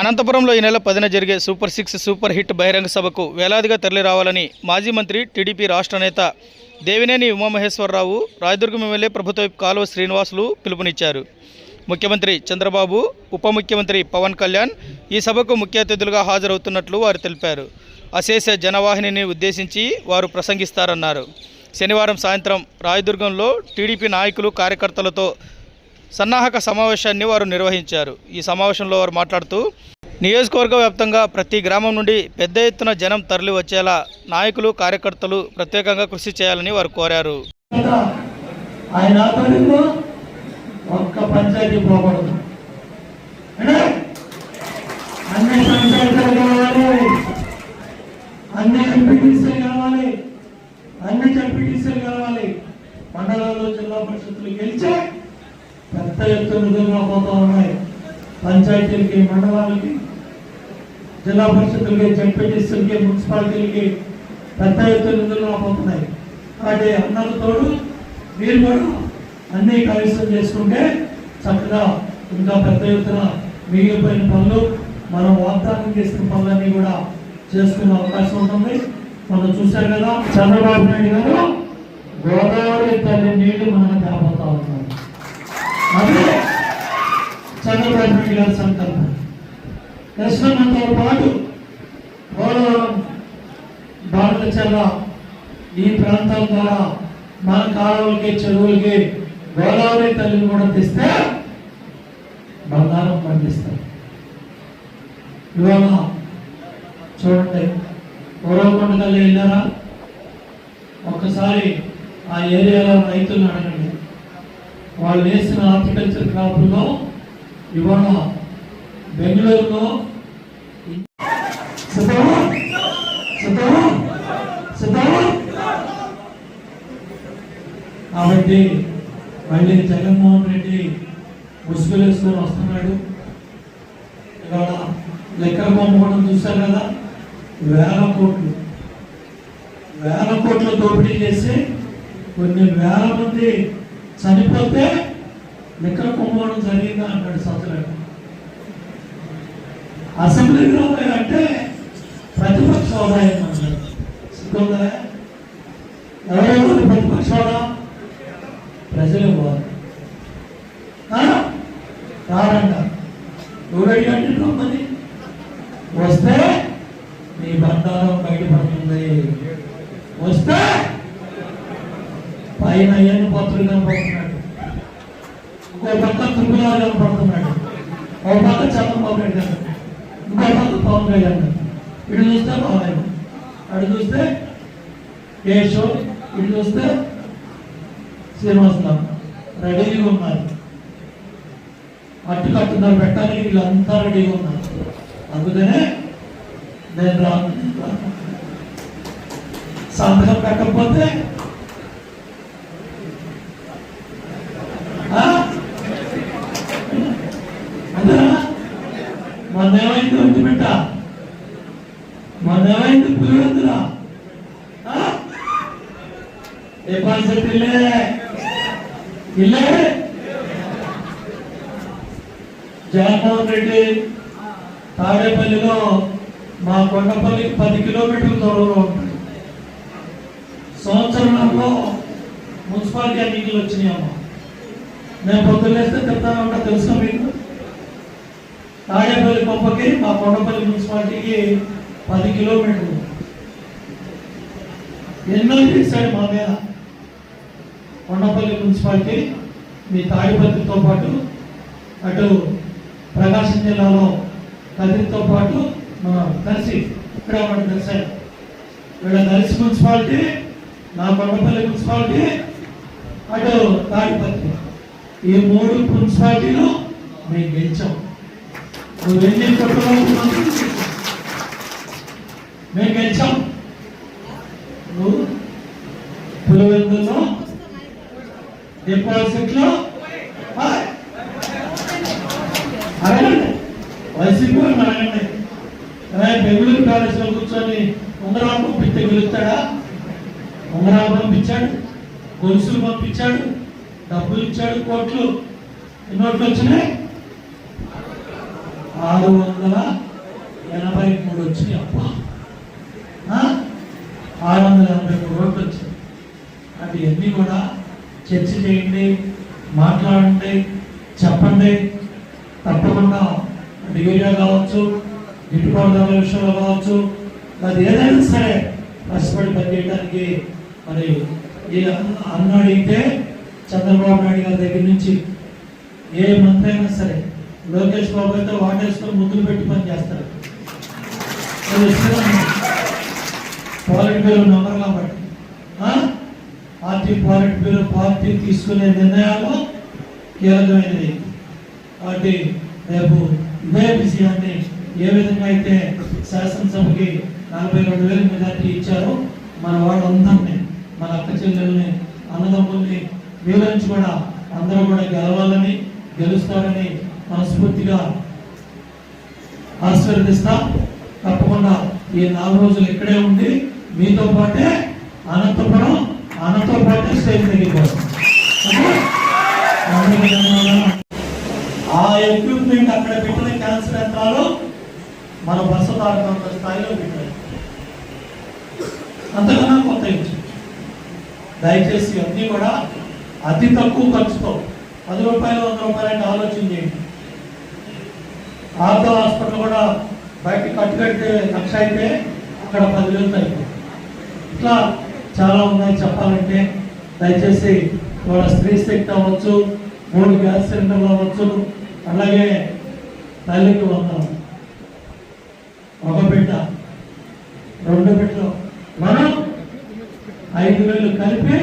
అనంతపురంలో ఈ నెల పదిన జరిగే సూపర్ సిక్స్ సూపర్ హిట్ బహిరంగ సభకు వేలాదిగా తరలి రావాలని మాజీ మంత్రి టీడీపీ రాష్ట్ర నేత దేవినేని ఉమామహేశ్వరరావు రాయదుర్గం ఎమ్మెల్యే ప్రభుత్వ కాలువ శ్రీనివాసులు పిలుపునిచ్చారు. ముఖ్యమంత్రి చంద్రబాబు ఉప ముఖ్యమంత్రి పవన్ కళ్యాణ్ ఈ సభకు ముఖ్య అతిథులుగా హాజరవుతున్నట్లు వారు తెలిపారు. అశేష జనవాహినిని ఉద్దేశించి వారు ప్రసంగిస్తారన్నారు. శనివారం సాయంత్రం రాయదుర్గంలో టీడీపీ నాయకులు కార్యకర్తలతో సన్నాహక సమావేశాన్ని వారు నిర్వహించారు. ఈ సమావేశంలో వారు మాట్లాడుతూ నియోజకవర్గ వ్యాప్తంగా ప్రతి గ్రామం నుండి పెద్ద ఎత్తున జనం తరలి వచ్చేలా నాయకులు కార్యకర్తలు ప్రత్యేకంగా కృషి చేయాలని వారు కోరారు. ఆయన ఆధ్వర్యంలో ఒక్క పంచాయతీ పోకూడదు. పంచాయతీలకి మండలాలకి జిల్లా పరిషత్తులకి జడ్పీటీసీలకి మున్సిపాలిటీలకి పెద్ద ఎత్తున నిధులు పంపుతాయి అలాగే అందరి తోడు మీరు కూడా అన్ని కలుషితం చేసుకుంటే చక్కగా ఇంకా పెద్ద ఎత్తున మిగిలిపోయిన పనులు మనం వాగ్దానం చేసిన పనులన్నీ కూడా చేసుకునే అవకాశం ఉంటుంది. మనం చూసాం కదా చంద్రబాబు నాయుడు గారు గోదావరి తల్లి నీళ్ళు మనకు తేపోతా ఉన్నాం అదే చంద్రబాబు గారి సంకల్పం. కృష్ణమ్మతో పాటు పోలవరం భారతచర్ల ఈ ప్రాంతం ద్వారా మన కాలువలకి చెరువులకి గోదావరి తల్లిని కూడా తెస్తే బంగారం పండిస్తారు ఇవాళ చూడండి పూర్వకొండ తల్లి వెళ్ళారా? ఒక్కసారి ఆ ఏరియాలో రైతులను అడగండి. వాళ్ళు వేసిన హార్టికల్చర్ క్రాప్లో ఇవాళ బెంగళూరులో కాబట్టి మళ్ళీ జగన్మోహన్ రెడ్డి ముసుగులేసుకొని వస్తున్నాడు. ఇవాళ లెక్కల పంపడం కూడా చూశారు కదా? వేల కోట్లు. వేల కోట్లు దోపిడీ చేసి కొన్ని వేల మంది చనిపోతే లెక్కల కుంభకోణం జరిగిందా అంటాడు సత్యలేఖ గ్రౌండ్ అంటే ప్రతిపక్ష హోదా అన్నాడు సిగ్గుందా? ఎవరెవరు ప్రతిపక్ష హోదా? ప్రజలు ఇవ్వాలి ఆ? కాదంట ఎవరడి అంటే వస్తే నీ బంధారం బయటపడుతుంది. వస్తే పైన అయ్యన్న పత్రులు కనపడుతున్నాయి. ఓ పక్క త్రిపురాలు కనపడుతున్నాడు ఓ పక్క చంద్రబాబు నాయుడు గారు ఇంకో పక్క పవన్ కళ్యాణ్ గారు. ఇటు చూస్తే బాబాయ్. అటు చూస్తే కేశవ్. ఇటు చూస్తే శ్రీనివాసరావు. రెడీగా ఉన్నారు. అట్టు కట్టున్నారు పెట్టడానికి వీళ్ళంతా రెడీగా ఉన్నారు. అందుకనే నేను రాను నేను రాను. సంతకం పెట్టకపోతే మొన్న ఏమైంది పులివెందురా డిపాజిట్ ఇల్లే ఇల్లే జగన్మోహన్ రెడ్డి తాడేపల్లిలో మా కొండపల్లికి పది కిలోమీటర్ల దూరంలో ఉంటుంది సంవత్సరంలో మున్సిపాలిటీ ఎన్నికలు వచ్చినాయమ్మా నేను పొద్దున్నేస్తే చెప్తాను ఉంటా తెలుసా మీకు? తాడేపల్లి కొంపకి మా కొండపల్లి మున్సిపాలిటీకి పది కిలోమీటర్లు. ఎన్నో చేశాడు మా మీద. కొండపల్లి మున్సిపాలిటీ మీ తాడిపత్రితో పాటు అటు ప్రకాశం జిల్లాలో కదిరితో పాటు మన కలిసి ఇక్కడ మనం కలిసాడు ఇక్కడ కలిసి మున్సిపాలిటీ నా కొండపల్లి మున్సిపాలిటీ అటు తాడిపత్రి. ఈ మూడు మున్సిపాలిటీలు మేము గెలిచాం. నువ్వు ఎన్ని కొట్టలో మేము గెలిచాం. నువ్వు పులివెందులో డిపాజిట్లో హాయ్. అడగండి. వైసీపీ వాళ్ళని అడగండి. బెంగళూరు కాలేజీలో కూర్చొని ఉంగరాలు పంపిస్తే గెలుస్తాడా? ఉంగరాలు పంపించాడు గొలుసులు పంపించాడు డబ్బులు ఇచ్చాడు కోట్లు. ఎన్నోట్లు వచ్చినాయి? ఆరు వందల ఎనభై మూడు వచ్చినాయి అప్ప ఆరు వందల ఎనభై మూడు రోడ్లు వచ్చాయి అవి అన్నీ కూడా చర్చ చేయండి మాట్లాడండి చెప్పండి. తప్పకుండా అటు కావచ్చు గిట్టుబాటు విషయంలో కావచ్చు అది ఏదైనా సరే కష్టపడి పనిచేయడానికి మరి ఈ అన్న చంద్రబాబు నాయుడు గారి దగ్గర నుంచి ఏ మంత్రి అయినా సరే లోకేష్ బాబు అయితే వాటేసుకొని ముద్దులు పెట్టి పని చేస్తారు. Politburo member party politburo party తీసుకునే నిర్ణయాలు కీలకమైనది కాబట్టి రేపు ఇదే విషయాన్ని ఏ విధంగా అయితే శాసనసభకి నలభై రెండు వేల మెజార్టీ ఇచ్చారో మన వాళ్ళందరినీ మన అక్క చెల్లెల్ని అన్నదమ్ముల్ని వీళ్ళ నుంచి కూడా అందరూ కూడా గెలవాలని గెలుస్తారని మనస్ఫూర్తిగా ఆశీర్వదిస్తా. తప్పకుండా ఈ నాలుగు రోజులు ఇక్కడే ఉండి మీతో పాటే అనంతపురం అనంతో పాటే స్టేజ్ దగ్గరికి ఆ ఎక్విప్మెంట్ అక్కడ పెట్టిన క్యాన్సర్ యంత్రాలు మన బస్సు తారకంత స్థాయిలో పెట్టాయి అంతకన్నా కొత్త ఇచ్చు దయచేసి అన్నీ కూడా అతి తక్కువ ఖర్చుతో పది రూపాయలు వంద రూపాయలు అంటే ఆలోచన చేయండి. ఆర్థో హాస్పిటల్ కూడా బయట కట్టు కడితే లక్ష అయితే అక్కడ పదివేలు అయిపోయింది ఇట్లా చాలా ఉన్నాయి చెప్పాలంటే. దయచేసి వాళ్ళ స్త్రీ శక్తి అవ్వచ్చు మూడు గ్యాస్ సిలిండర్లు అవ్వచ్చు అలాగే తల్లికి వందనం. ఒక బిడ్డ రెండు బిడ్డలు. మనం ఐదు వేలు కలిపి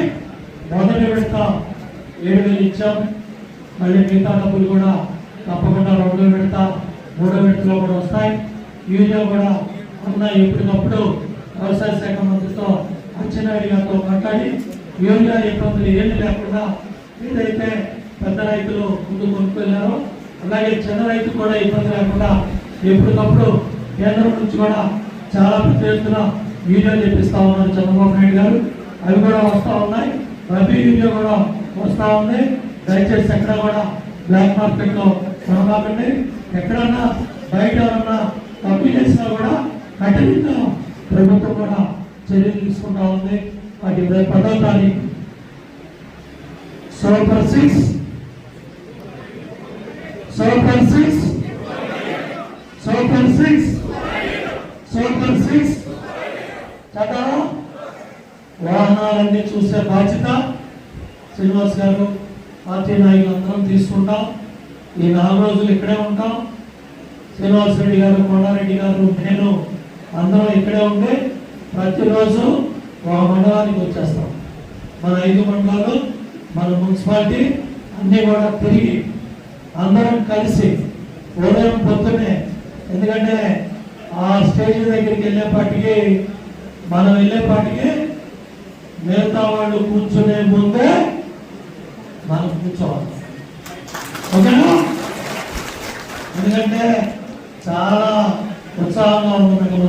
మొదటి విడత ఏడు వేలు ఇచ్చాం. మళ్ళీ మిగతా డబ్బులు కూడా తప్పకుండా రెండో విడత మూడో విడతలో కూడా వస్తాయి. యూరియా కూడా ఉన్న ఇప్పటికప్పుడు వ్యవసాయ శాఖ మంత్రితో సత్యనారాయణ గారితో మాట్లాడి యూరియా ఇబ్బందులు ఏమి లేకుండా ఏదైతే పెద్ద రైతులు ముందు కొనుక్కెళ్ళారో అలాగే చిన్న రైతు కూడా ఇబ్బంది లేకుండా ఎప్పటికప్పుడు కేంద్రం నుంచి కూడా చాలా పెద్ద ఎత్తున వీడియోలు తెప్పిస్తా ఉన్నారు చంద్రబాబు నాయుడు గారు. అవి కూడా వస్తూ ఉన్నాయి. రబీ వీడియో కూడా వస్తూ ఉంది. దయచేసి ఎక్కడ కూడా బ్లాక్ మార్కెట్లో కొనబాకండి. ఎక్కడన్నా బయట ఎవరన్నా తప్పు చేసినా కూడా కఠినంగా ప్రభుత్వం కూడా చర్యలు తీసుకుంటా ఉంది. వాటి ఇరవై పదో తారీఖు. Super six super six super six super six చట్టాలు వాహనాలన్నీ చూసే బాధ్యత శ్రీనివాస్ గారు పార్టీ నాయకులు అందరం తీసుకుంటాం. ఈ నాలుగు రోజులు ఇక్కడే ఉంటాం. శ్రీనివాస్ రెడ్డి గారు కొండారెడ్డి గారు నేను అందరం ఇక్కడే ఉండి ప్రతిరోజు ఒక మండలానికి వచ్చేస్తాం. మన ఐదు మండలాలు మన మున్సిపాలిటీ అన్నీ కూడా తిరిగి అందరం కలిసి ఉదయం పొద్దునే ఎందుకంటే ఆ స్టేజ్ దగ్గరికి వెళ్ళేపాటికి మనం వెళ్ళేపాటికి మిగతా వాళ్ళు కూర్చునే ముందే మనం కూర్చోవాలి. ఓకేనా? ఎందుకంటే చాలా ఉత్సాహంగా ఉంటుంది మనం